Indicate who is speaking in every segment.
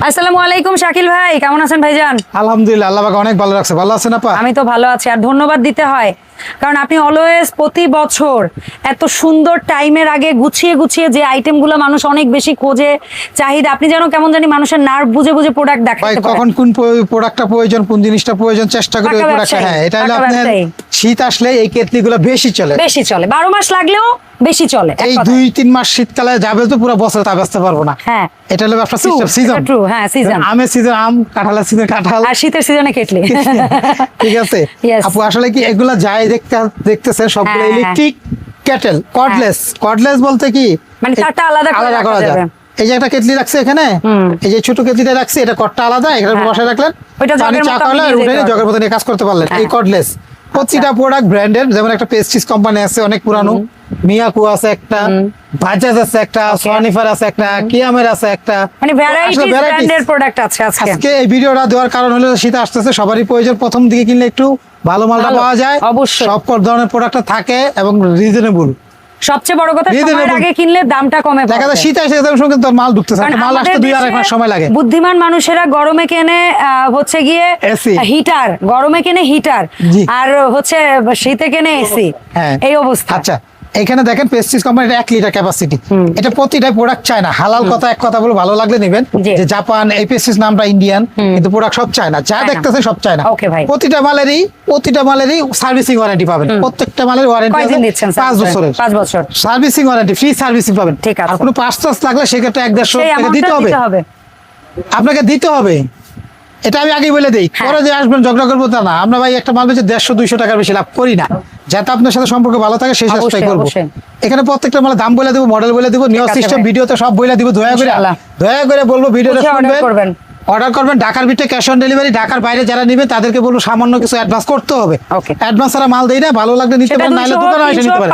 Speaker 1: আসসালামু আলাইকুম শাকিল ভাই কেমন আছেন ভাইজান?
Speaker 2: আলহামদুলিল্লাহ আল্লাহ পাক অনেক ভালো রাখছে। ভালো আছেন আপা?
Speaker 1: আমি তো ভালো আছি আর ধন্যবাদ দিতে হয়। কারণ আপনি অলওয়েজ প্রতি বছর এত সুন্দর টাইমের আগে গুছিয়ে গুছিয়ে যে আইটেমগুলো মানুষ অনেক বেশি খোঁজে চাহিদা আপনি যেন কেমন জানি মানুষের নার্ভ বুঝে বুঝে প্রোডাক্ট
Speaker 2: ভাই
Speaker 1: দেখাতে
Speaker 2: কখন কোন প্রোডাক্টটা প্রয়োজন কোন জিনিসটা প্রয়োজন চেষ্টা করি প্রোডাক্টটা হ্যাঁ এটা হলো আপনার শীত আসলে এই কেটলিগুলো বেশি চলে।
Speaker 1: বেশি চলে। বারো মাস লাগলেও বেশি চলে
Speaker 2: এই দুই তিন মাস শীতকালে যাবে তো পুরো বছর তা বেচতে পারব না।
Speaker 1: হ্যাঁ।
Speaker 2: এটা হলো ব্যবসা
Speaker 1: True,
Speaker 2: সিজন
Speaker 1: true, হ্যাঁ, season।
Speaker 2: আমের সিজন আম কাঁঠালের সিজন কাঁঠাল।
Speaker 1: আর শীতের সিজনে কেটলি।
Speaker 2: ঠিক আছে? আপু আসলে কি এগুলা যাই দেখতে দেখতেছেন সবগুলো
Speaker 1: হ্যাঁ, হ্যাঁ।
Speaker 2: ইলেকট্রিক কেটেল কর্ডলেস কর্ডলেস বলতে কি?
Speaker 1: মানে তারটা আলাদা করে
Speaker 2: আলাদা করা যায়
Speaker 1: যাবে।
Speaker 2: এই যে একটা কেটলি রাখছে এখানে এই যে ছোট কেটলিটা রাখছে এটা কটটা আলাদা এখানে
Speaker 1: হ্যাঁ।
Speaker 2: বসে রাখলেন।
Speaker 1: ওইটা
Speaker 2: পানি চা
Speaker 1: মতো
Speaker 2: করলে উঠে জগের মতো নিয়ে কাজ করতে পারলেন এই
Speaker 1: হ্যাঁ।
Speaker 2: কর্ডলেস প্রতিটা প্রোডাক্ট ব্র্যান্ডেড যেমন একটা পেস্টিস কোম্পানি আছে অনেক পুরানো। মিয়াকু আছে একটা বাজাজ আছে একটা সোয়ানিফার আছে একটা কিয়ামের আছে একটা।
Speaker 1: মানে
Speaker 2: ভ্যারাইটি
Speaker 1: ব্র্যান্ডের প্রোডাক্ট আছে আজকে।
Speaker 2: আজকে এই ভিডিওটা দেওয়ার কারণ হলো শীত আসতেছে সবারই প্রয়োজন। প্রথম দিকে কিনলে একটু ভালো মালটা পাওয়া যায়।
Speaker 1: অবশ্যই।
Speaker 2: সব ধরনের প্রোডাক্টটা থাকে এবং রিজনেবল
Speaker 1: সবচেয়ে বড় কথা সময়ের আগে কিনলে দামটা কমে
Speaker 2: দেখা যায় শীত আসে তার সঙ্গে মাল
Speaker 1: ঢুকতে
Speaker 2: থাকে মাল আসতে দুই আড়াই মাস সময় লাগে।
Speaker 1: বুদ্ধিমান মানুষেরা গরমে কেনে হচ্ছে গিয়ে হিটার গরমে কেনে হিটার। আর হচ্ছে শীতে কেনে এসি।
Speaker 2: হ্যাঁ।
Speaker 1: এই অবস্থা।
Speaker 2: আচ্ছা। এখানে দেখেন পেস্টিস কোম্পানির এক লিটার ক্যাপাসিটি এটা প্রতিটা প্রোডাক্ট চায় না হালাল কথা এক কথা বলে ভালো লাগলে নেবেন। যে জাপান এই পেস্টিস নামটা ইন্ডিয়ান কিন্তু প্রোডাক্ট সব চায় না যা
Speaker 1: চায় না।
Speaker 2: দেখতেছে সব চায় না প্রতিটা মালেরই প্রতিটা মালেরই সার্ভিসিং ওয়ারেন্টি পাবেন। প্রত্যেকটা মালের ওয়ারেন্টি পাঁচ? বছরের।
Speaker 1: পাঁচ বছর।
Speaker 2: সার্ভিসিং ওয়ারেন্টি ফ্রি সার্ভিসিং পাবেন।
Speaker 1: ঠিক আছে।
Speaker 2: আর কোনো পাঁচ টাচ লাগলে সেক্ষেত্রে এক দেড়শো টাকা দিতে হবে। আপনাকে দিতে হবে। এটা আমি আগে বলে দিই।
Speaker 1: হ্যাঁ।
Speaker 2: পরে যে আসবেন ঝগড়া করব তা না। আমরা ভাই একটা মাল বেচে দেড়শো দুইশো টাকার বেশি লাভ করি না। যাতে আপনার সাথে সম্পর্ক ভালো থাকে সেই চেষ্টাই করব। এখানে প্রত্যেকটা মালে দাম বলে দেবো মডেল বলে দেবো নিউ সিস্টেম। ভিডিওতে সব বলে দিব দয়া করে দয়া করে বলব ভিডিওটা শুনবেন।
Speaker 1: করবেন।
Speaker 2: অর্ডার করবেন ঢাকার ভিতরে ক্যাশ অন ডেলিভারি ঢাকার বাইরে যারা নেবেন তাদেরকে বলব সামান্য কিছু অ্যাডভান্স করতে হবে। অ্যাডভান্স ছাড়া মাল দেই না ভালো লাগলে নিতে পারেন নাহলে দোকানে এসে নিতে পারেন।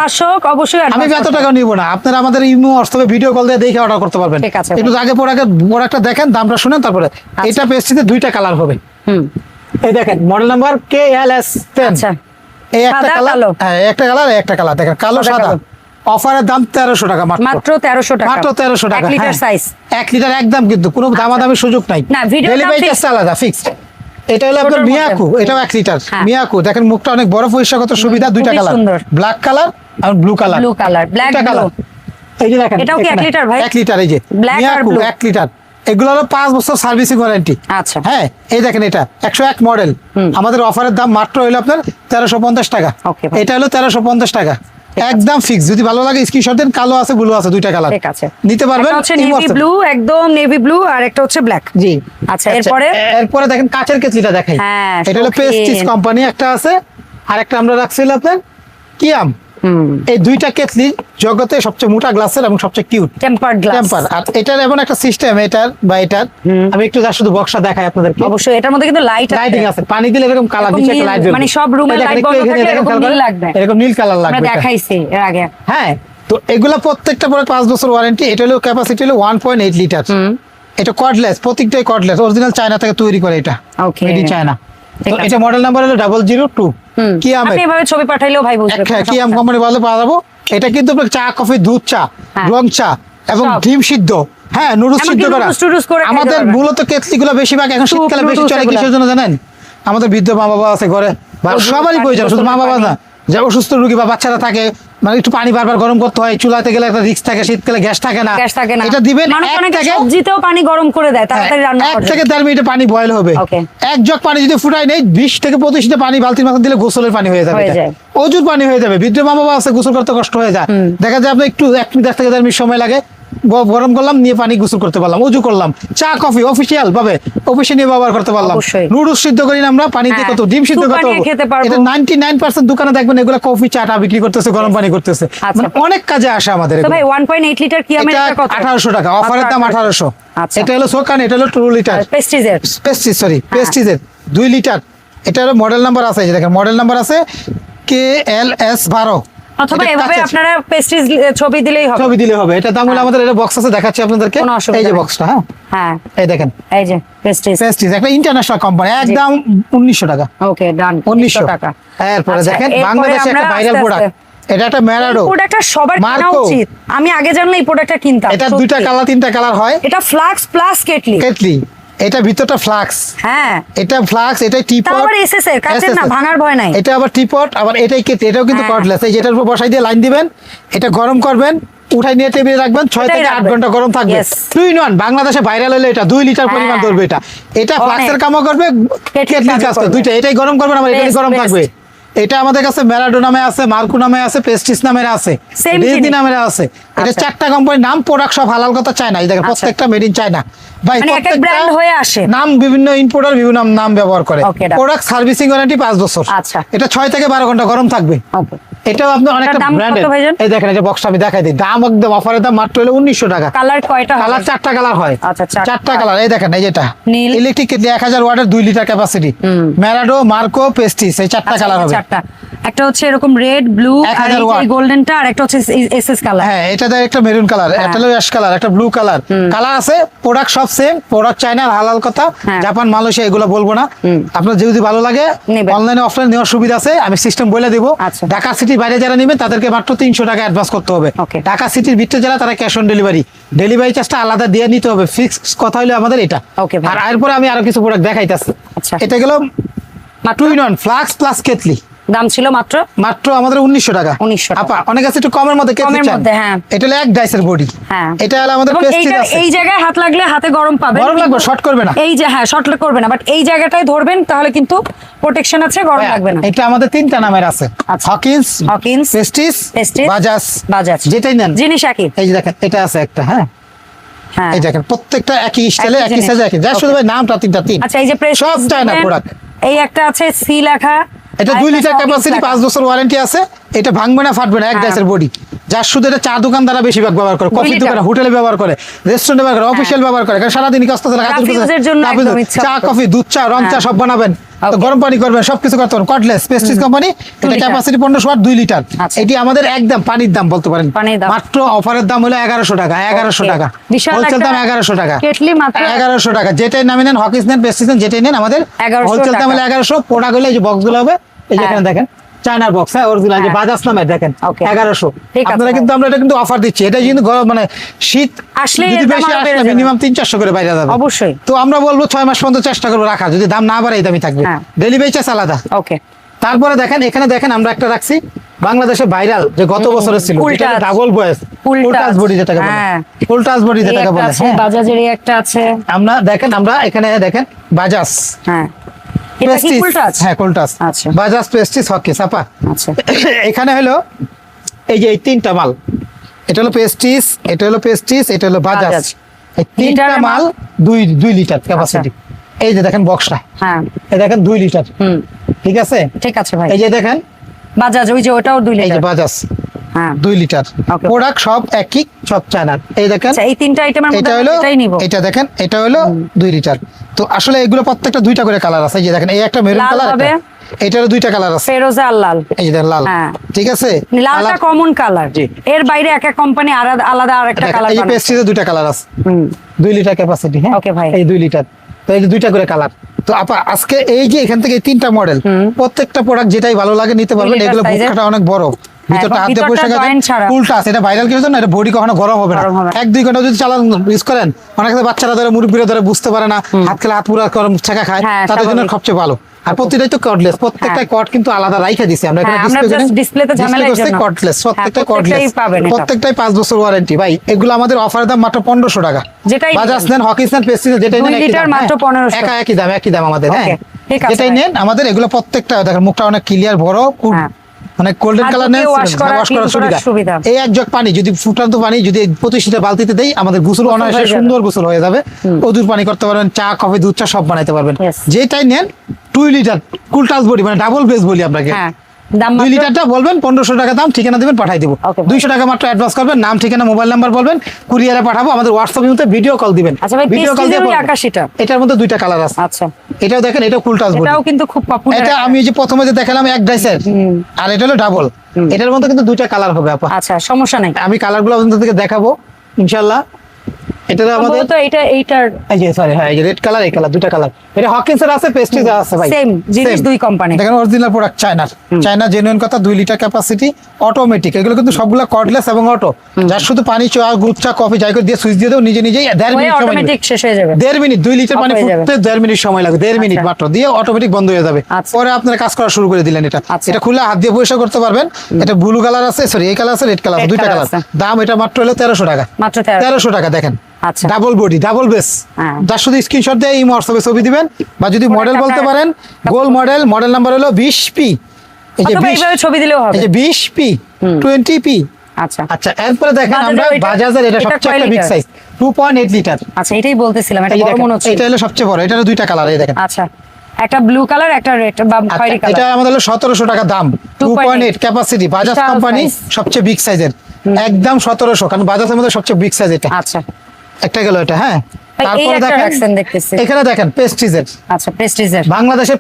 Speaker 1: অবশ্যই
Speaker 2: আমি এত টাকা নিব না আপনারা আমাদের ইমো হোয়াটসঅ্যাপে ভিডিও কল দিয়ে দেখে অর্ডার করতে পারবেন। একটু আগে পর আগে প্রোডাক্টটা দেখেন দামটা শুনেন তারপরে এটা পেস্টিতে দুইটা কালার হবে।
Speaker 1: হুম।
Speaker 2: এই দেখেন model number K L S
Speaker 1: আচ্ছা।
Speaker 2: এই একটা কালার হ্যাঁ একটা কালার একটা কালার। দেখেন কালো
Speaker 1: সাদা,
Speaker 2: অফারের দাম তেরোশো টাকা মাত্র।
Speaker 1: তেরোশো টাকা।
Speaker 2: মাত্র তেরোশো টাকা
Speaker 1: লিটার
Speaker 2: হ্যাঁ।
Speaker 1: সাইজ
Speaker 2: এক লিটার একদম কিন্তু কোনো দামাদামির সুযোগ নাই। ডেলিভারি। চার্জ আলাদা ফিক্সড এটা হলো আপনার মিয়াকু এটাও এক লিটার।
Speaker 1: হ্যাঁ।
Speaker 2: মিয়াকু দেখেন মুখটা অনেক বড় পরিষ্কারগত সুবিধা দুইটা কালার। ব্ল্যাক কালার আর ব্লু কালার।
Speaker 1: Black,
Speaker 2: দুইটা
Speaker 1: blue।
Speaker 2: কালার। এই যে দেখেন
Speaker 1: এটাও কি এক লিটার ভাই?
Speaker 2: এক লিটার এই যে।
Speaker 1: আর
Speaker 2: এক লিটার। এগুলো হলো পাঁচ বছর সার্ভিসিং ওয়ারেন্টি।
Speaker 1: আচ্ছা।
Speaker 2: হ্যাঁ এই দেখেন এটা একশো এক মডেল। আমাদের অফারের দাম মাত্র হলো আপনার তেরোশো পঞ্চাশ টাকা। এটা হলো তেরোশো পঞ্চাশ টাকা। একদম ফিক্স যদি ভালো লাগে স্ক্রিনশট দেন কালো আছে ব্লু আছে দুইটা কালার
Speaker 1: ঠিক আছে।
Speaker 2: নিতে পারবেন
Speaker 1: হচ্ছে নেভি ব্লু একদম নেভি ব্লু আর একটা হচ্ছে ব্ল্যাক
Speaker 2: জি।
Speaker 1: আচ্ছা, এরপরে?
Speaker 2: এ- এরপরে দেখেন কাচের কেতলিটা দেখাই।
Speaker 1: হ্যাঁ,
Speaker 2: এটা হলো। পেস্টিস কোম্পানি একটা আছে আর একটা আমরা রাখছিলাম আপনার কিয়াম এই দুইটা কেতলি জগতে সবচেয়ে মোটা গ্লাসের এবং সবচেয়ে কিউট
Speaker 1: টেম্পার গ্লাস
Speaker 2: টেম্পার আর এটার এমন একটা সিস্টেম এটার বা এটার আমি একটু যা শুধু বক্সটা দেখাই আপনাদেরকে।
Speaker 1: অবশ্যই এটার মধ্যে কিন্তু লাইট
Speaker 2: লাইটিং আছে পানি দিলে এরকম কালার দিচ্ছে একটা লাইট
Speaker 1: মানে সব রুমে লাইট বন্ধ থাকে এরকম নীল লাগবে।
Speaker 2: এরকম নীল কালার লাগবে আমরা হ্যাঁ।
Speaker 1: দেখাইছি এর আগে।
Speaker 2: হ্যাঁ তো এগুলা প্রত্যেকটা পরে 5 বছর ওয়ারেন্টি এটা হলো ক্যাপাসিটি হলো 1.8 লিটার এটা কর্ডলেস প্রত্যেকটাই কর্ডলেস অরিজিনাল চায়না থেকে তৈরি করে এটা। ওকে এটি চায়না তো এটা মডেল নাম্বার হলো 002 এটা কিন্তু চা কফি দুধ চা রং চা এবং ডিম সিদ্ধ। হ্যাঁ নুডলস সিদ্ধ করা। আমাদের মূলত কেতলি গুলো বেশিরভাগ এখন শীতকালে বেশি চলে কিসের জন্য জানেন? আমাদের বৃদ্ধ মা বাবা আছে ঘরে। সবারই প্রয়োজন শুধু মা বাবা না। যে অসুস্থ রুগী বা বাচ্চারা থাকে মানে একটু পানি বারবার গরম করতে হয় চুলাতে গেলে একটা রিস্ক থাকে শীতকালে গ্যাস থাকে না।
Speaker 1: গ্যাস থাকে না।
Speaker 2: এটা দিবেন
Speaker 1: মানুষ
Speaker 2: এক
Speaker 1: অনেকে সবজিতেও পানি গরম করে দেয় তাড়াতাড়ি রান্না
Speaker 2: করে। এক থেকে দেড় মিনিটে পানি বয়েল হবে। এক জগ পানি যদি ফুটাই নেই বিশ থেকে পঁচিশ লিটার পানি বালতির মাথা দিলে গোসলের পানি হয়ে যাবে অজুর পানি হয়ে যাবে। বৃদ্ধ মা বাবা আছে গোসল করতে কষ্ট হয়ে যায়। দেখা যায় আপনার একটু এক মিনিট থেকে দেড় মিনিট সময় লাগে। গরম করলাম নিয়ে পানি গোসল করতে পারলাম উজু করলাম চা কফি অফিসিয়াল ভাবে অফিসে নিয়ে ব্যবহার করতে পারলাম। নুডলস সিদ্ধ করি আমরা পানি দিয়ে
Speaker 1: হ্যাঁ,
Speaker 2: কত ডিম সিদ্ধ কত
Speaker 1: পারব।
Speaker 2: নাইনটি নাইন পার্সেন্ট দোকানে দেখবেন এগুলো কফি চাটা বিক্রি করতেছে গরম পানি করতেছে।
Speaker 1: আচ্ছা।
Speaker 2: মানে অনেক কাজে আসে আমাদের
Speaker 1: লিটার কি
Speaker 2: আঠারোশো টাকা অফারের দাম আঠারোশো।
Speaker 1: আচ্ছা।
Speaker 2: এটা হলো সোকান এটা হলো টু লিটার
Speaker 1: পেস্টিজের?
Speaker 2: পেস্টিস সরি
Speaker 1: পেস্টিজের
Speaker 2: পেস্টিসের দুই লিটার এটা হলো মডেল নাম্বার আছে দেখেন মডেল নাম্বার আছে কে এল এস বারো
Speaker 1: অথবা এভাবে আপনারা পেস্টিজ ছবি দিলেই হবে।
Speaker 2: ছবি দিলে হবে। এটা দাম হলো আমাদের এটা বক্স আছে দেখাচ্ছি আপনাদেরকে। এই যে বক্সটা হ্যাঁ?
Speaker 1: হ্যাঁ।
Speaker 2: এই দেখেন।
Speaker 1: এই যে পেস্টিজ
Speaker 2: পেস্টিস একটা ইন্টারন্যাশনাল কোম্পানি একদম উনিশশো টাকা।
Speaker 1: ওকে ডান
Speaker 2: উনিশশো
Speaker 1: টাকা।
Speaker 2: এরপরে
Speaker 1: আচ্ছা,
Speaker 2: দেখেন বাংলাদেশে একটা ভাইরাল প্রোডাক্ট এটা একটা ম্যারাডো
Speaker 1: প্রোডাক্টটা সবার কেনা উচিত। আমি আগে জানলে এই প্রোডাক্টটা কিনতাম
Speaker 2: এটা দুইটা কালার তিনটা কালার হয়।
Speaker 1: এটা ফ্লাক্স প্লাস কেটলি
Speaker 2: কেটলি এটা ভিতরটা ফ্লাক্স
Speaker 1: হ্যাঁ
Speaker 2: এটা ফ্লাক্স এটা টিপট
Speaker 1: আবার SS এর, কাচের না, ভাঙার ভয় নাই।
Speaker 2: এটা আবার টিপট আবার এটাই কেটলি এটাও কিন্তু
Speaker 1: হ্যাঁ।
Speaker 2: কর্ডলেস এই যেটার উপর বসাই দিয়ে লাইন দিবেন এটা গরম করবেন উঠাই নিয়ে টেবিলে রাখবেন ছয় থেকে আট ঘণ্টা গরম থাকবে. দুই নন বাংলাদেশে ভাইরাল হলে এটা দুই লিটার পরিমাণ
Speaker 1: হ্যাঁ।
Speaker 2: ধরবে এটা এটা ফ্লাক্সের কামও করবে
Speaker 1: কেটলির
Speaker 2: কাজ করবে। দুইটা এটাই গরম করবেন আমার এটাই গরম থাকবে এটা আমাদের কাছে ম্যারাডো নামে আছে মার্কো নামে আছে পেস্টিস নামের আছে ডিজনি। নামের আছে এটা
Speaker 1: আচ্ছা।
Speaker 2: চারটা কোম্পানির নাম প্রোডাক্ট সব হালাল কথা চায় না এই দেখেন
Speaker 1: আচ্ছা।
Speaker 2: প্রত্যেকটা মেড ইন চায়না ভাই
Speaker 1: মানে হয়ে আসে।
Speaker 2: নাম বিভিন্ন ইম্পোর্টার বিভিন্ন নাম ব্যবহার করে। প্রোডাক্ট সার্ভিসিং ওয়ারেন্টি পাঁচ বছর।
Speaker 1: আচ্ছা।
Speaker 2: এটা ছয় থেকে বারো ঘণ্টা গরম থাকবে।
Speaker 1: ওকে
Speaker 2: এটাও আপনি অনেকটা ব্র্যান্ডেড এই দেখেন এই বক্সটা আমি দেখাই দিই। দাম একদম অফারের দাম মাত্র হলো উনিশশো টাকা।
Speaker 1: কালার কয়টা
Speaker 2: কালার চারটা কালার হয়।
Speaker 1: আচ্ছা, চারটা।
Speaker 2: কালার এই দেখেন এই যেটা। ইলেকট্রিক কেটলি এক হাজার ওয়াটের দুই লিটার ক্যাপাসিটি ম্যারাডো মার্কো পেস্টিস এই চারটা
Speaker 1: আচ্ছা,
Speaker 2: কালার হবে।
Speaker 1: চারটা। একটা হচ্ছে এরকম রেড ব্লু আর এই গোল্ডেনটা আর একটা হচ্ছে এসএস কালার
Speaker 2: হ্যাঁ এটা দেয় একটা মেরুন কালার
Speaker 1: হ্যাঁ।
Speaker 2: একটা হলো অ্যাশ কালার একটা ব্লু কালার কালার আছে প্রোডাক্ট সব সেম প্রোডাক্ট চায়নার হালাল কথা।
Speaker 1: হ্যাঁ।
Speaker 2: জাপান মালয়েশিয়া এগুলো বলব না। আপনার যদি ভালো লাগে। অনলাইনে অফলাইন নেওয়ার সুবিধা আছে আমি সিস্টেম বলে দিব।
Speaker 1: আচ্ছা।
Speaker 2: ঢাকা সিটির বাইরে যারা নেবেন তাদেরকে মাত্র তিনশো টাকা অ্যাডভান্স করতে হবে. ঢাকা সিটির ভিতরে যারা তারা ক্যাশ অন ডেলিভারি ডেলিভারি চার্জটা আলাদা দিয়ে নিতে হবে। ফিক্স কথা হলো আমাদের এটা। আর এরপরে আমি আরও কিছু প্রোডাক্ট দেখাইতেছি
Speaker 1: আচ্ছা।
Speaker 2: এটা গেল two in one flask plus kettle
Speaker 1: দাম ছিল মাত্র
Speaker 2: মাত্র আমাদের উনিশশো টাকা।
Speaker 1: 1900
Speaker 2: আপা অনেক আছে একটু কমের মধ্যে
Speaker 1: কমের মধ্যে, হ্যাঁ।
Speaker 2: এটা হলো এক ডাইসের বডি।
Speaker 1: হ্যাঁ।
Speaker 2: এটা হলো আমাদের আছে।
Speaker 1: এই জায়গায় হাত লাগলে হাতে গরম পাবেন
Speaker 2: গরম লাগবে, short করবে না।
Speaker 1: এই যে হ্যাঁ শর্ট করবে না। বাট এই জায়গাটায় ধরবেন তাহলে কিন্তু প্রোটেকশন আছে গরম লাগবে না।
Speaker 2: এটা আমাদের তিনটা নামের আছে। Hawkins
Speaker 1: Hawkins,
Speaker 2: Bajaj
Speaker 1: Bajaj.
Speaker 2: যেটাই নেন।
Speaker 1: জিনিস একই।
Speaker 2: এই যে দেখেন এটা আছে একটা হ্যাঁ।
Speaker 1: হ্যাঁ।
Speaker 2: এই দেখেন প্রত্যেকটা একই স্টাইলে
Speaker 1: একই
Speaker 2: সাইজে একই। যা শুধু ভাই নামটা তিনটা তিন।
Speaker 1: আচ্ছা এই যে
Speaker 2: চায়না product।
Speaker 1: এই একটা আছে সি লেখা
Speaker 2: এটা দুই লিটার ক্যাপাসিটি। পাঁচ বছর ওয়ারেন্টি আছে। এটা ভাঙবে না ফাটবে না এক
Speaker 1: হ্যাঁ।
Speaker 2: গ্যাসের বডি যার শুধু এটা চা দোকানদারা বেশিরভাগ ব্যবহার করে কফি। দোকানে হোটেলে ব্যবহার করে রেস্টুরেন্টে ব্যবহার করে অফিসিয়াল ব্যবহার করে কারণ সারাদিন
Speaker 1: ইচ্ছা
Speaker 2: চা কফি দুধ চা রং চা
Speaker 1: হ্যাঁ।
Speaker 2: সব বানাবেন। গরম পানি করবেন সবকিছু করতে পারেন কটলেস পেস্টিজ কোম্পানি এটা ক্যাপাসিটি পনেরোশো ওয়াট দুই লিটার।
Speaker 1: আচ্ছা।
Speaker 2: এটি আমাদের একদম পানির দাম বলতে পারেন। মাত্র অফারের দাম হলো এগারোশো টাকা এগারোশো টাকা। হোলসেল দাম এগারোশো টাকা। এগারোশো টাকা। যেটাই নামে নেন হকিস নেন পেস্টিস নেন যেটাই নেন আমাদের
Speaker 1: 1100
Speaker 2: হোলসেল দাম হলো এগারোশো প্রোডাক্ট হলে এই যে বক্সগুলো হবে এই যে
Speaker 1: হ্যাঁ।
Speaker 2: দেখেন চায়নার বক্স হ্যাঁ অরিজিনাল যে
Speaker 1: হ্যাঁ।
Speaker 2: বাজাজ নামের দেখেন এগারোশো। আপনারা কিন্তু আমরা এটা কিন্তু অফার দিচ্ছি। এটা কিন্তু মানে শীত
Speaker 1: আসলে
Speaker 2: বেশি আসলে মিনিমাম তিন চারশো করে বাইরে যাবে।
Speaker 1: অবশ্যই।
Speaker 2: তো আমরা বলব ছয় মাস পর্যন্ত চেষ্টা করব রাখা যদি দাম না বাড়ে এই দামই থাকবে।
Speaker 1: হ্যাঁ।
Speaker 2: ডেলিভারি চার্জ আলাদা।
Speaker 1: ওকে
Speaker 2: তারপরে দেখেন এখানে দেখেন আমরা একটা রাখছি বাংলাদেশে ভাইরাল যে গত বছরের ছিল ডাবল বয়েস
Speaker 1: touch।
Speaker 2: বডি যেটাকে বলে।
Speaker 1: হ্যাঁ।
Speaker 2: টাচ বডি যেটাকে বলে হ্যাঁ।
Speaker 1: বাজাজের একটা আছে।
Speaker 2: আমরা দেখেন আমরা এখানে দেখেন বাজাজ।
Speaker 1: হ্যাঁ।
Speaker 2: হ্যাঁ
Speaker 1: আচ্ছা।
Speaker 2: বাজাজ প্রেস্টিজ হকি সাপা।
Speaker 1: আচ্ছা।
Speaker 2: এখানে হলো এই যে এই তিনটা মাল। এটা হলো পেস্টিস এটা হলো পেস্টিস এটা হলো বাজাজ। এই তিনটা মাল? দুই দুই লিটার ক্যাপাসিটি এই যে দেখেন বক্সটা
Speaker 1: হ্যাঁ।
Speaker 2: এই দেখেন দুই লিটার
Speaker 1: হুম।
Speaker 2: ঠিক আছে?
Speaker 1: ঠিক আছে ভাই।
Speaker 2: এই যে দেখেন।
Speaker 1: বাজাজ ওই যে ওটাও দুই
Speaker 2: এই যে
Speaker 1: লিটার
Speaker 2: বাজাজ দুই লিটার। প্রোডাক্ট সব একই সব চায়নার। এই দেখেন
Speaker 1: আচ্ছা এই তিনটা আইটেমের
Speaker 2: এটা হলো এটা দেখেন এটা হলো দুই লিটার। তো আসলে এগুলো প্রত্যেকটা দুইটা করে কালার আছে। এই যে দেখেন এই একটা মেরুন কালার
Speaker 1: হবে।
Speaker 2: এটারও দুইটা কালার আছে।
Speaker 1: ফেরোজা আর লাল।
Speaker 2: এই যে লাল।
Speaker 1: হ্যাঁ।
Speaker 2: ঠিক আছে?
Speaker 1: লালটা কমন কালারের বাইরে এক এক কোম্পানি আলাদা আলাদা আর একটা
Speaker 2: দেখেন,
Speaker 1: কালার
Speaker 2: এই পেস্টিজে দুইটা কালার আছে। দুই লিটার ক্যাপাসিটি হ্যাঁ?
Speaker 1: Okay, ভাই।
Speaker 2: এই দুই লিটার। তো এই দুইটা করে কালার তো আপা আজকে এই যে এখান থেকে তিনটা মডেল প্রত্যেকটা প্রোডাক্ট যেটাই ভালো লাগে নিতে পারবেন এগুলো বুকটা অনেক বড়। ভিতরটা হাতে
Speaker 1: joint ছাড়া।
Speaker 2: উল্টা আছে এটা ভাইরাল কিছু না এটা বডি কখনো গরম হবে না। এক দুই ঘণ্টা যদি চালান ইউজ করেন অনেক বাচ্চারা ধরে মুরব্বীরা ধরে বুঝতে পারে না হাত খেলে হাত পুরো গরম ছেঁকা খায়
Speaker 1: হ্যাঁ,
Speaker 2: তাদের জন্য সবচেয়ে ভালো। আর প্রতিটাই তো কর্ডলেস প্রত্যেকটা কর্ড কিন্তু আলাদা রাইখা দিছি আমরা এখানে
Speaker 1: হ্যাঁ, জন্য।
Speaker 2: কর্ডলেস
Speaker 1: হ্যাঁ,
Speaker 2: প্রত্যেকটা কর্ডলেস প্রত্যেকটাই পাঁচ বছর ওয়ারেন্টি ভাই এগুলো আমাদের অফার দাম মাত্র পনেরোশো টাকা।
Speaker 1: যেটাই
Speaker 2: বাজাজ। নেন হকিস নেন পেস্টিস যেটাই নেন একই
Speaker 1: লিটার
Speaker 2: দাম,
Speaker 1: মাত্র
Speaker 2: হ্যাঁ।
Speaker 1: 1500
Speaker 2: একা একই দাম একই দাম আমাদের হ্যাঁ। যেটাই নেন আমাদের এগুলো প্রত্যেকটা দেখেন মুখটা অনেক ক্লিয়ার বড়। মানে গোল্ডেন কালার
Speaker 1: নেই
Speaker 2: ওয়াশ করার সুবিধা। এই এক জগ পানি যদি ফুটান্ত পানি যদি প্রতিষ্ঠিত বালতিতে দেই আমাদের গোসল অনায়াসে সুন্দর গোসল হয়ে যাবে। ওদুর পানি করতে পারবেন চা কফি দুধ চা সব বানাইতে পারবেন। যেটাই নেন two litre cool touch body মানে ডাবল বেস বলি আপনাকে।
Speaker 1: হ্যাঁ। দাম
Speaker 2: দুই লিটারটা বলবেন পনেরোশো টাকা দাম ঠিকানা দিবেন পাঠাই দিব। দুইশো টাকা মাত্র অ্যাডভান্স করবেন নাম ঠিকানা মোবাইল নাম্বার বলবেন কুরিয়ারে পাঠাবো আমাদের হোয়াটসঅ্যাপ ইউতে ভিডিও কল দিবেন।
Speaker 1: আচ্ছা
Speaker 2: ভিডিও কল দিয়ে।
Speaker 1: আকাশিটা?
Speaker 2: এটার মধ্যে দুইটা কালার আছে।
Speaker 1: আচ্ছা।
Speaker 2: এটাও দেখেন এটা ফুল টাচ
Speaker 1: এটাও কিন্তু খুব পপুলার
Speaker 2: এটা আমি যে প্রথমে যে দেখালাম এক ডাইসের আর এটা হলো ডাবল এটার মধ্যে কিন্তু দুইটা কালার হবে আপা।
Speaker 1: আচ্ছা সমস্যা নাই।
Speaker 2: আমি কালারগুলো আপনাদের থেকে দেখাবো ইনশাল্লাহ এটার আমাদের
Speaker 1: সম্ভবত এটা এইটার
Speaker 2: এই যে সরি হ্যাঁ এই যে রেড কালার এই কালার দুটা কালার এটা হকিন্স এর আছে পেস্টিজ আছে ভাই।
Speaker 1: Same, জিনিস দুই company।
Speaker 2: দেখেন অরিজিনাল প্রোডাক্ট চায়নার চায়না জেনুইন কথা দুই লিটার ক্যাপাসিটি অটোমেটিক এগুলো কিন্তু সবগুলো কর্ডলেস এবং অটো যার শুধু পানি চা কফি যাই করে দিয়ে সুইচ দিয়ে দেও নিজে নিজেই দেড়
Speaker 1: হয়ে
Speaker 2: মিনিট
Speaker 1: অটোমেটিক শেষ হয়ে যাবে।
Speaker 2: দেড় মিনিট দুই লিটার পানি ফুটতে দেড় মিনিট সময় লাগে দেড় মিনিট
Speaker 1: আচ্ছা।
Speaker 2: মাত্র। দিয়ে অটোমেটিক বন্ধ হয়ে যাবে।
Speaker 1: আচ্ছা।
Speaker 2: পরে আপনারা কাজ করা শুরু করে দিলেন এটা।
Speaker 1: আচ্ছা।
Speaker 2: এটা খুলে হাত দিয়ে পরিষ্কার করতে পারবেন। এটা ব্লু কালার আছে সরি এই কালার আছে রেড কালার দুইটা কালার। দাম এটা মাত্র হলো তেরোশো টাকা।
Speaker 1: মাত্র তেরো
Speaker 2: তেরোশো টাকা দেখেন।
Speaker 1: আচ্ছা।
Speaker 2: Double body double base. যার শুধু স্ক্রিনশট দিয়ে এই হোয়াটসঅ্যাপে ছবি দিবেন বা যদি মডেল বলতে পারেন গোল মডেল মডেল নাম্বার হলো বিশ পি এই যে
Speaker 1: ছবি দিলেও হবে।
Speaker 2: এই যে বিশ পি টোয়েন্টি পি
Speaker 1: আচ্ছা।
Speaker 2: আচ্ছা এরপরে দেখেন আমরা বাজাজের এটা
Speaker 1: এটা
Speaker 2: সবচেয়ে একটা big size two point eight litre
Speaker 1: আচ্ছা এটাই বলতেছিলাম এটা বড় মনে হচ্ছে।
Speaker 2: এটা হলো সবচেয়ে বড় এটা দুইটা কালার এই দেখেন।
Speaker 1: আচ্ছা একটা ব্লু কালার একটা রেড বা
Speaker 2: আচ্ছা,
Speaker 1: খয়েরি
Speaker 2: এটা আমাদের হলো সতেরোশো টাকা দাম two
Speaker 1: 2.8
Speaker 2: point eight capacity Bajaj company সবচেয়ে বিগ সাইজের একদম সতেরোশো কারণ বাজাজের মধ্যে সবচেয়ে বিগ সাইজ এটা।
Speaker 1: আচ্ছা।
Speaker 2: একটা গেল এটা হ্যাঁ? তারপরে দেখেন এখানে দেখেন পেস্ট্রিজের
Speaker 1: আচ্ছা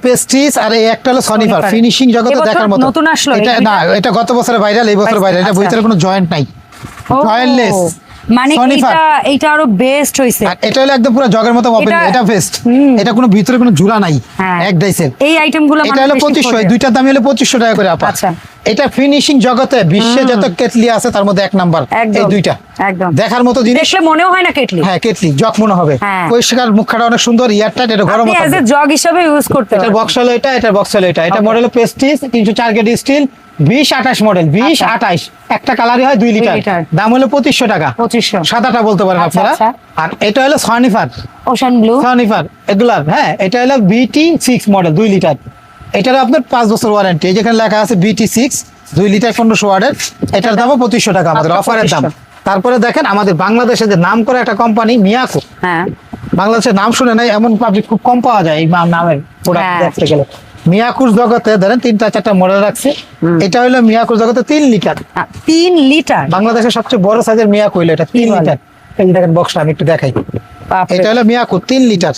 Speaker 2: পেস্ট্রিজ আর এই একটা হলো সনিফার। ফিনিশিং জগতে দেখার মতো।
Speaker 1: নতুন আসলো
Speaker 2: এটা না এটা গত বছরের ভাইরাল এই বছর ভাইরাল এটা বইতে কোনো জয়েন্ট নাই। জয়েন্টলেস
Speaker 1: মানে এটা এটা আরও বেস্ট হইছে।
Speaker 2: এটা হলো একদম পুরো জগের মতো ওপেন
Speaker 1: এটা-
Speaker 2: এটা বেস্ট এটা কোনো ভিতরে কোনো ঝুলা নাই।
Speaker 1: হ্যাঁ।
Speaker 2: এক ডাইসের
Speaker 1: এই আইটেমগুলো
Speaker 2: এটা হলো পঁচিশশো দুইটার দাম হলো পঁচিশশো টাকা করে আপা।
Speaker 1: আচ্ছা।
Speaker 2: এটা ফিনিশিং জগতে বিশ্বে যত কেটলি আছে তার মধ্যে এক নাম্বার এই দুইটা।
Speaker 1: একদম।
Speaker 2: দেখার মতো জিনিস
Speaker 1: দেখলে মনেও হয় না কেটলি।
Speaker 2: হ্যাঁ কেটলি জগ মনে হবে।
Speaker 1: হ্যাঁ।
Speaker 2: পরিষ্কার মুখটা অনেক সুন্দর ইয়ারটাইট এটা গরম
Speaker 1: আপনি অ্যাজ এ জগ হিসাবে ইউজ করতে পারেন।
Speaker 2: বক্স হলো এটা এটার বক্স হলো এটা। এটা মডেল তিনশো চার গেট স্টিল বিশ আঠাশ মডেল বিশ
Speaker 1: আচ্ছা।
Speaker 2: আঠাশ। একটা কালারই হয় দুই লিটার। দাম হলো পঁচিশশো টাকা।
Speaker 1: পঁচিশশো।
Speaker 2: সাদাটা বলতে পারেন
Speaker 1: আচ্ছা,
Speaker 2: আপনারা।
Speaker 1: আচ্ছা।
Speaker 2: আর এটা হলো সনিফার
Speaker 1: ওশান ব্লু
Speaker 2: সনিফার এগুলার হ্যাঁ এটা হলো বিটি সিক্স মডেল দুই লিটার। এটারও আপনার পাঁচ বছর ওয়ারেন্টি যেখানে লেখা আছে বিটি সিক্স দুই লিটার পনেরোশো ওয়ার্ডের এটার দামও পঁচিশশো টাকা আমাদের অফারের দাম। তারপরে দেখেন আমাদের বাংলাদেশে যে নাম করা একটা কোম্পানি মিয়াকো
Speaker 1: হ্যাঁ।
Speaker 2: বাংলাদেশের নাম শুনে নাই এমন পাবলিক খুব কম পাওয়া যায় এই নামের প্রোডাক্ট
Speaker 1: হ্যাঁ।
Speaker 2: দেখতে গেলে। মিয়াকুর জগতে ধরেন তিনটা চারটা মডেল রাখছে। এটা হলো মিয়াকুর জগতে তিন লিটার।
Speaker 1: তিন লিটার?
Speaker 2: বাংলাদেশের সবচেয়ে বড় সাইজের মিয়াকু হইল এটা তিন লিটার। এই দেখেন বক্সটা আমি একটু দেখাই। এটা হলো মিয়াকু তিন লিটার।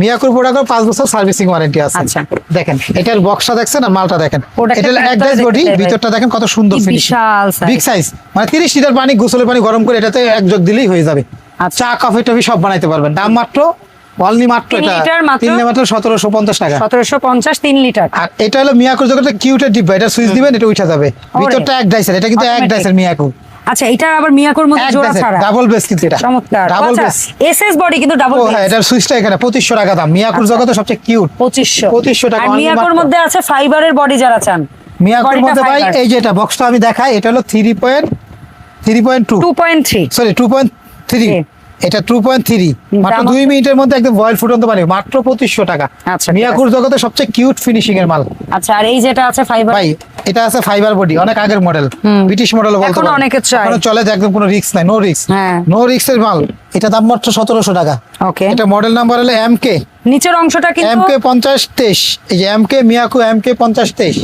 Speaker 2: মিয়াকুর প্রোডাক্ট পাঁচ বছর সার্ভিসিং ওয়ারেন্টি আছে।
Speaker 1: আচ্ছা।
Speaker 2: দেখেন এটার বক্সটা দেখছেন আর মালটা দেখেন। এটা এক ডাইস বডি। ভিতরটা দেখেন কত সুন্দর
Speaker 1: বিশাল
Speaker 2: বিগ সাইজ মানে তিরিশ লিটার পানি গোসলের পানি গরম করে এটাতে এক জগ দিলেই হয়ে যাবে।
Speaker 1: আচ্ছা।
Speaker 2: চা কফি টফি সব বানাইতে পারবেন। দাম মাত্র অনলি মাত্র এটা।
Speaker 1: লিটার মাত্র?
Speaker 2: তিন মাত্র সতেরোশো পঞ্চাশ টাকা।
Speaker 1: সতেরোশো পঞ্চাশ তিন লিটার।
Speaker 2: আর এটা হলো মিয়াকুর জগতে কিউটের ডিব্বা। এটা সুইচ দিবেন এটা উঠে যাবে। ভিতরটা এক ডাইসের এটা কিন্তু এক। ডাইসের মিয়াকু।
Speaker 1: আচ্ছা এটা আবার মিয়াকোর মধ্যে জোড়া ছাড়া।
Speaker 2: ডাবল বেস কিন্তু এটা।
Speaker 1: চমৎকার।
Speaker 2: ডাবল
Speaker 1: আচ্ছা
Speaker 2: বেস
Speaker 1: এসএস বডি কিন্তু ডাবল
Speaker 2: ও হ্যাঁ এটার সুইচটা এখানে পঁচিশশো টাকা দাম। মিয়াকুর
Speaker 1: আচ্ছা।
Speaker 2: জগতে সবচেয়ে কিউট
Speaker 1: পঁচিশশো।
Speaker 2: 2500 টাকা
Speaker 1: আর মিয়াকোর মধ্যে আছে ফাইবারের বডি যারা চান।
Speaker 2: মিয়াকুর মধ্যে ভাই এই যে এটা বক্সটা আমি দেখাই এটা হলো three point three point two
Speaker 1: two point three
Speaker 2: sorry two point three
Speaker 1: জি।
Speaker 2: এটা টু পয়েন্ট থ্রি মাত্র দুই মিনিটের মধ্যে একদম বয়েল ফুটন্ত পানি মাত্র পঁচিশশো টাকা।
Speaker 1: আচ্ছা,
Speaker 2: মিয়াকুর জগতে সবচেয়ে কিউট ফিনিশিং এর মাল।
Speaker 1: আচ্ছা আর এই যেটা আছে ফাইবার
Speaker 2: ভাই এটা আছে ফাইবার বডি অনেক আগের মডেল ব্রিটিশ মডেল বলতে এখনও।
Speaker 1: অনেকে চায়।
Speaker 2: এখনও চলে যে একদম কোনো রিস্ক নাই নো রিস্ক
Speaker 1: হ্যাঁ।
Speaker 2: নো রিস্ক এর মাল। এটা দাম মাত্র সতেরোশো টাকা।
Speaker 1: ওকে
Speaker 2: এটা মডেল নাম্বার হলো এম কে
Speaker 1: নিচের অংশটা
Speaker 2: এম
Speaker 1: কিন্তু
Speaker 2: কে পঞ্চাশ তেইশ। এই যে M K Miyako M K পঞ্চাশ তেইশ।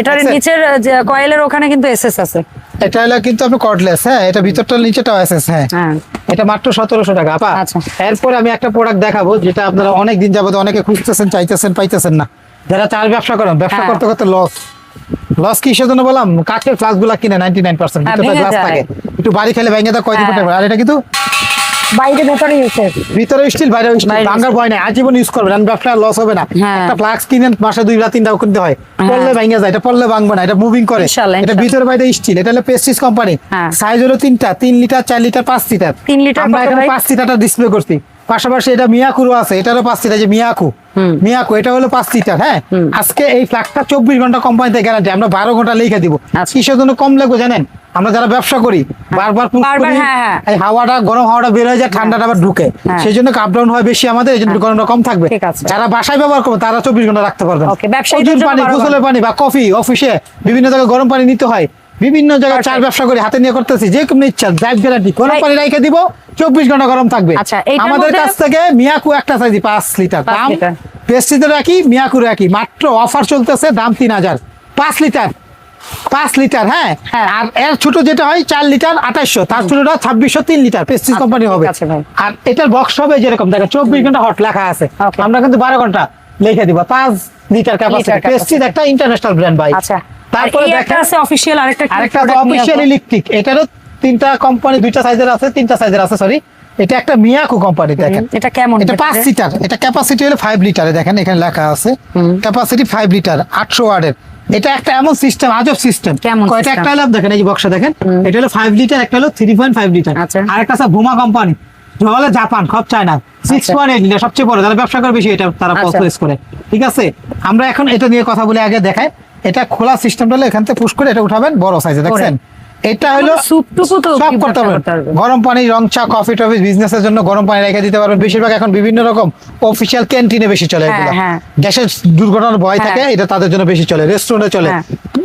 Speaker 1: এটার নিচের যে কয়েলের ওখানে কিন্তু এসএস আছে।
Speaker 2: এটা হলো কিন্তু আপনি কর্ডলেস হ্যাঁ? এটা ভিতরটা নিচেটা এসএস হ্যাঁ।
Speaker 1: হ্যাঁ।
Speaker 2: এটা মাত্র সতেরোশো টাকা আপা।
Speaker 1: আচ্ছা।
Speaker 2: এরপরে আমি একটা প্রোডাক্ট দেখাবো যেটা আপনারা অনেক দিন যাবত অনেকে খুঁজতেছেন চাইতেছেন পাইতেছেন না। যারা চার ব্যবসা করেন ব্যবসা
Speaker 1: হ্যাঁ।
Speaker 2: করতে করতে লস লস কিসের জন্য বললাম? কাঠের ফ্লাসগুলা কিনে নাইনটি নাইন পার্সেন্ট গ্লাস থাকে। একটু বাড়ি খেলে ভেঙে দেয় কয়দিন
Speaker 1: হ্যাঁ।
Speaker 2: আর এটা কিন্তু
Speaker 1: বাইরে ভেতরে ইউসেস
Speaker 2: ভিতরে স্টিল বাইরে স্টিল ভাঙার ভয় নাই আজীবন ইউজ করবেন আমি ব্যবসা লস হবে না।
Speaker 1: হ্যাঁ।
Speaker 2: একটা ফ্লাক্স কিনেন মাসে দুই রাত তিনটা কিনতে হয়। পড়লে ভেঙে যায় এটা পড়লে ভাঙবে না এটা মুভিং করে। এটা ভিতরে বাইরে স্টিল এটা হলো পেস্টিস কোম্পানি
Speaker 1: হ্যাঁ।
Speaker 2: সাইজ হলো তিনটা তিন লিটার চার লিটার পাঁচ লিটার
Speaker 1: তিন লিটার
Speaker 2: আমরা এখানে পাঁচ লিটারটা ডিসপ্লে করছি। পাশাপাশি এটা মিয়াকুরও আছে এটারও পাঁচ লিটার যে মিয়াকু। মিয়াকু এটা হলো পাঁচ লিটার হ্যাঁ? আজকে এই ফ্ল্যাগটা চব্বিশ ঘণ্টা কোম্পানিতে গ্যারান্টি আমরা বারো ঘণ্টা লিখে দিব।
Speaker 1: আচ্ছা।
Speaker 2: কিসের জন্য কম লাগবে জানেন? আমরা যারা ব্যবসা করি বারবার
Speaker 1: হ্যাঁ, হ্যাঁ।
Speaker 2: এই হাওয়াটা গরম হাওয়াটা বের হয়ে যায় ঠান্ডাটা আবার ঢুকে।
Speaker 1: হ্যাঁ।
Speaker 2: সেই জন্য ডাউন হয় বেশি আমাদের এই জন্য গরমটা কম থাকবে। যারা বাসায় ব্যবহার করবে তারা চব্বিশ ঘণ্টা রাখতে পারবে পানি গোসলের পানি বা কফি অফিসে বিভিন্ন জায়গায় গরম পানি নিতে হয়। বিভিন্ন জায়গায় চার ব্যবসা করে হাতে নিয়ে করতেছি যে কোনো ইচ্ছা ড্রাইভ গ্যারান্টি
Speaker 1: ভাই-
Speaker 2: পানি রাইখে দিব চব্বিশ ঘণ্টা গরম থাকবে।
Speaker 1: আচ্ছা,
Speaker 2: আমাদের কাছ থেকে মিয়াকু একটা সাইজি পাঁচ লিটার দাম। পেস্টিদের একই মিয়াকুর একই মাত্র অফার চলতেছে দাম তিন হাজার। পাঁচ লিটার পাঁচ লিটার হ্যাঁ?
Speaker 1: হ্যাঁ।
Speaker 2: আর এর ছোট যেটা হয় চার লিটার আঠাশশো তার ছোটটা ছাব্বিশশো তিন লিটার পেস্টিস কোম্পানি হবে। আর এটার বক্স হবে যেরকম দেখেন চব্বিশ ঘণ্টা হট লেখা আছে। আমরা কিন্তু বারো ঘণ্টা লিখে দিব পাঁচ লিটার ক্যাপাসিটি। পেস্টিস একটা ইন্টারন্যাশনাল ব্র্যান্ড ভাই।
Speaker 1: আচ্ছা।
Speaker 2: তারপরে
Speaker 1: তারপরে
Speaker 2: দেখেন
Speaker 1: আছে অফিশিয়াল আরেকটা
Speaker 2: আরেকটা
Speaker 1: product নিয়ে
Speaker 2: অফিসিয়াল
Speaker 1: আসব?
Speaker 2: ইলেকট্রিক এটারও তিনটা কোম্পানি দুইটা সাইজের আছে তিনটা সাইজের আছে সরি এটা একটা মিয়াকো কোম্পানি দেখেন।
Speaker 1: এটা কেমন
Speaker 2: এটা পাঁচ সিটার এটা ক্যাপাসিটি হলো লিটারে দেখেন এখানে লেখা আছে। ক্যাপাসিটি ফাইভ লিটার আটশো ওয়ার্ডের এটা একটা এমন সিস্টেম আজব সিস্টেম কয়টা? একটা হলো দেখেন এই যে বক্সা দেখেন। এটা হলো ফাইভ লিটার একটা হলো
Speaker 1: আচ্ছা।
Speaker 2: আর একটা আছে বুমা কোম্পানি হলো জাপান সব China six point eight litre সবচেয়ে বড়। যারা ব্যবসা করে বেশি এটা তারা
Speaker 1: আচ্ছা।
Speaker 2: পছন্দ করে। ঠিক আছে? আমরা এখন এটা নিয়ে কথা বলে আগে দেখাই। এটা খোলা সিস্টেমটা হলো এখান থেকে পুশ করে এটা উঠাবেন বড় সাইজে দেখছেন? এটা হলো
Speaker 1: আমাদের তো
Speaker 2: সব করতে পারবেন। গরম পানি রং চা কফি টফি বিজনেসের জন্য গরম পানি রেখে দিতে পারবেন। বেশিরভাগ এখন বিভিন্ন রকম অফিসিয়াল ক্যান্টিনে বেশি চলে
Speaker 1: হ্যাঁ,
Speaker 2: এগুলো।
Speaker 1: হ্যাঁ।
Speaker 2: গ্যাসের দুর্ঘটনার ভয়
Speaker 1: হ্যাঁ।
Speaker 2: থাকে এটা তাদের জন্য বেশি চলে। রেস্টুরেন্টে চলে।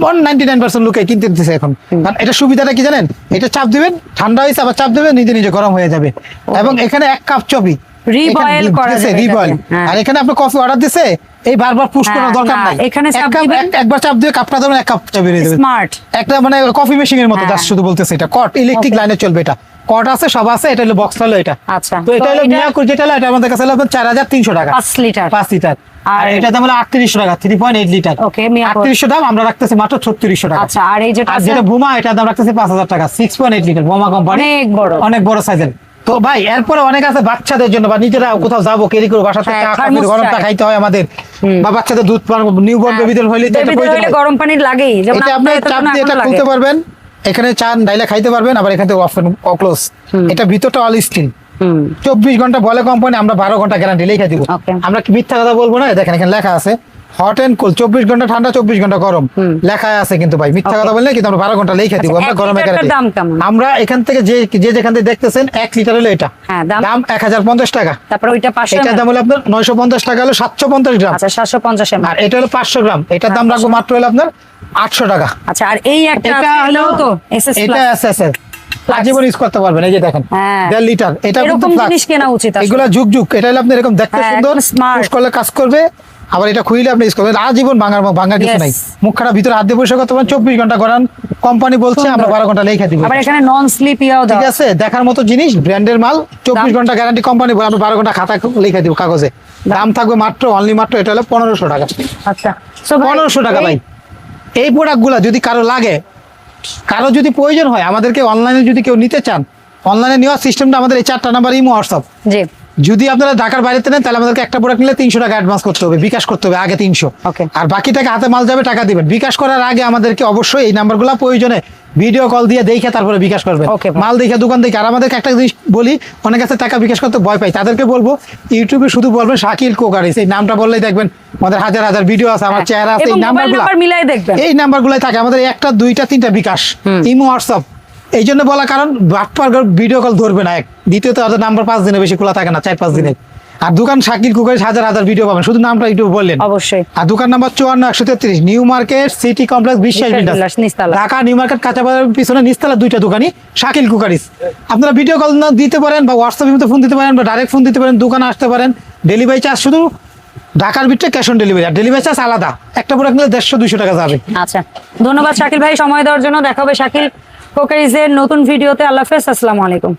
Speaker 2: ওয়ান নাইনটি নাইন পার্সেন্ট লোকে কিনতে দিতেছে এখন। কারণ এটা সুবিধাটা কি জানেন? এটা চাপ দিবেন ঠান্ডা হয়েছে আবার চাপ দিবেন নিজে নিজে গরম হয়ে যাবে। এবং এখানে এক কাপ চপি
Speaker 1: Reboil করা
Speaker 2: রিবয়েল। আর এখানে আপনি কফি অর্ডার দিছে এই বারবার পুশ করার
Speaker 1: হ্যাঁ,
Speaker 2: দরকার নাই।
Speaker 1: এখানে।
Speaker 2: একবার চাপ দিয়ে কাপটা দেবেন এক কাপ চা বেরিয়ে যাবে।
Speaker 1: স্মার্ট
Speaker 2: একটা মানে কফি মেশিনের মতো
Speaker 1: হ্যাঁ।
Speaker 2: জাস্ট শুধু বলতেছে এটা। কট ইলেকট্রিক লাইনে চলবে এটা। কট আছে সব আছে এটা হলো বক্স হলো এটা।
Speaker 1: আচ্ছা,
Speaker 2: তো এটা হলো যেটা হলো এটা আমাদের কাছে হলো চার হাজার তিনশো টাকা।
Speaker 1: পাঁচ লিটার
Speaker 2: পাঁচ লিটার আর এটা দাম হলো আটত্রিশশো টাকা three point eight litre
Speaker 1: Okay, Miyako.
Speaker 2: আটত্রিশশো দাম আমরা রাখতেছি মাত্র ছত্রিশশো টাকা।
Speaker 1: আচ্ছা আর এই যেটা
Speaker 2: যেটা বুমা এটা দাম রাখতেছি পাঁচ হাজার টাকা সিক্স পয়েন্ট এইট লিটার বোমা কোম্পানি
Speaker 1: অনেক বড়।
Speaker 2: অনেক বড় সাইজের তো ভাই এরপরে অনেক আছে বাচ্চাদের জন্য বা নিজেরা কোথাও যাব কেরি করে বাসাতে
Speaker 1: হ্যাঁ,
Speaker 2: চা গরমটা খাইতে হয় আমাদের। বা বাচ্চাদের দুধ নিউ বর্ন বেবিদের হইলে তো এটা হয়।
Speaker 1: গরম পানির লাগেই
Speaker 2: এটা আপনি চাপ দিয়ে এটা
Speaker 1: লাগে।
Speaker 2: খুলতে পারবেন এখানে চান ডাইলে খাইতে পারবেন আবার এখান থেকে অফ অক্লোজ এটা ভিতরটা অল স্টিল চব্বিশ ঘণ্টা বলে কোম্পানি আমরা বারো ঘণ্টা গ্যারান্টি লিখে দিব। আমরা কি মিথ্যা কথা বলব না? দেখেন এখানে লেখা আছে। হট এন্ড কোল্ড চব্বিশ ঘণ্টা ঠান্ডা চব্বিশ ঘণ্টা গরম। লেখা আছে কিন্তু ভাই মিথ্যা কথা বললে কিন্তু আমরা বারো ঘণ্টা লিখে দিব
Speaker 1: আচ্ছা,
Speaker 2: আমরা
Speaker 1: এক
Speaker 2: গরমে? আমরা এখান থেকে যে যে যেখান থেকে দেখতেছেন এক লিটার হলো এটা।
Speaker 1: হ্যাঁ, দাম?
Speaker 2: এক হাজার পঞ্চাশ টাকা।
Speaker 1: তারপর ওইটা পাঁচশো
Speaker 2: এটার দাম হলো আপনার নয়শো পঞ্চাশ টাকা হলো সাতশো পঞ্চাশ গ্রাম।
Speaker 1: আচ্ছা সাতশো পঞ্চাশ
Speaker 2: আর এটা হলো পাঁচশো গ্রাম। এটার দাম রাখব মাত্র হলো আপনার আটশো টাকা।
Speaker 1: আচ্ছা আর এই একটা
Speaker 2: হলো
Speaker 1: তো এসএস
Speaker 2: এটা এসএসএর আজীবন ইউজ করতে পারবেন এই যে দেখেন
Speaker 1: হ্যাঁ।
Speaker 2: দেড় লিটার। এটা
Speaker 1: এরকম
Speaker 2: কিন্তু
Speaker 1: জিনিস কেনা উচিত
Speaker 2: এগুলা যুগ যুগ। এটা হলো আপনি এরকম দেখতে
Speaker 1: হ্যাঁ,
Speaker 2: সুন্দর করলে কাজ করবে। আবার এটা খুইলে আপনি ইউজ করবেন। আজীবন ভাঙার ভাঙার কিছু নাই। মুখ খারাপ ভিতরে হাত দিয়ে বসে করতে পারেন চব্বিশ ঘণ্টা করান কোম্পানি বলছে আমরা বারো ঘণ্টা লেখা দিব।
Speaker 1: আবার এখানে নন স্লিপ ইয়াও
Speaker 2: ঠিক আছে? দেখার মতো জিনিস ব্র্যান্ডের মাল চব্বিশ ঘণ্টা গ্যারান্টি কোম্পানি বলে আমরা বারো ঘণ্টা খাতা লিখে দিব কাগজে। দাম থাকবে মাত্র অনলি মাত্র এটা হলো পনেরোশো টাকা।
Speaker 1: আচ্ছা।
Speaker 2: পনেরোশো টাকা
Speaker 1: এই-
Speaker 2: ভাই। এই প্রোডাক্টগুলো যদি কারও লাগে কারও যদি প্রয়োজন হয় আমাদেরকে অনলাইনে যদি কেউ নিতে চান অনলাইনে নেওয়ার সিস্টেমটা আমাদের এই চারটা নাম্বার ইমো হোয়াটসঅ্যাপ
Speaker 1: জি।
Speaker 2: যদি আপনারা ঢাকার বাইরেতে নেন তাহলে আমাদেরকে একটা প্রোডাক্ট নিলে তিনশো টাকা অ্যাডভান্স করতে হবে বিকাশ করতে হবে আগে তিনশো. আর বাকি টাকা হাতে মাল যাবে টাকা দিবেন। বিকাশ করার আগে আমাদেরকে অবশ্যই এই নাম্বারগুলো প্রয়োজনে ভিডিও কল দিয়ে দেখে তারপরে বিকাশ করবেন। মাল দেখে দোকান দেখে। আর আমাদেরকে একটা জিনিস বলি অনেক কাছে টাকা বিকাশ করতে ভয় পাই তাদেরকে বলব ইউটিউবে শুধু বলবেন শাকিল কোকারিস এই নামটা বললেই দেখবেন আমাদের হাজার হাজার ভিডিও আছে আমার
Speaker 1: হ্যাঁ।
Speaker 2: চেহারা আছে এই নাম্বারগুলো
Speaker 1: নাম্বার মিলাই দেখবেন।
Speaker 2: এই নাম্বারগুলাই থাকে আমাদের একটা দুইটা তিনটা বিকাশ। ইমো হোয়াটসঅ্যাপ এই জন্য বলা কারণ বাটপার ভিডিও কল ধরবে না এক। দ্বিতীয়ত আমাদের নাম্বার পাঁচ দিনে বেশি খোলা থাকে না চার পাঁচ দিনে আর দোকান শাকিল কুকারি হাজার হাজার ভিডিও পাবেন। শুধু নামটা একটু বললেন।
Speaker 1: অবশ্যই।
Speaker 2: আর দোকান নাম্বার চুয়ান্ন একশো তেত্রিশ। New Market City Complex Biswas builders Dhaka New Market কাঁচা বাজারের পিছনে নিচতলা দুইটা দোকানই শাকিল কুকারিস। আপনারা ভিডিও কল না দিতে পারেন বা হোয়াটসঅ্যাপের মধ্যে ফোন দিতে পারেন বা ডাইরেক্ট ফোন দিতে পারেন দোকানে আসতে পারেন। ডেলিভারি চার্জ শুধু ঢাকার ভিতরে ক্যাশ অন ডেলিভারি আর ডেলিভারি চার্জ আলাদা। একটা প্রোডাক্ট নিলে দেড়শো দুশো টাকা যাবে।
Speaker 1: আচ্ছা। ধন্যবাদ শাকিল ভাই সময় দেওয়ার জন্য। দেখা হবে শাকিল। কোকারিজের নতুন ভিডিওতে আল্লাহ হাফেজ আসসালামু আলাইকুম।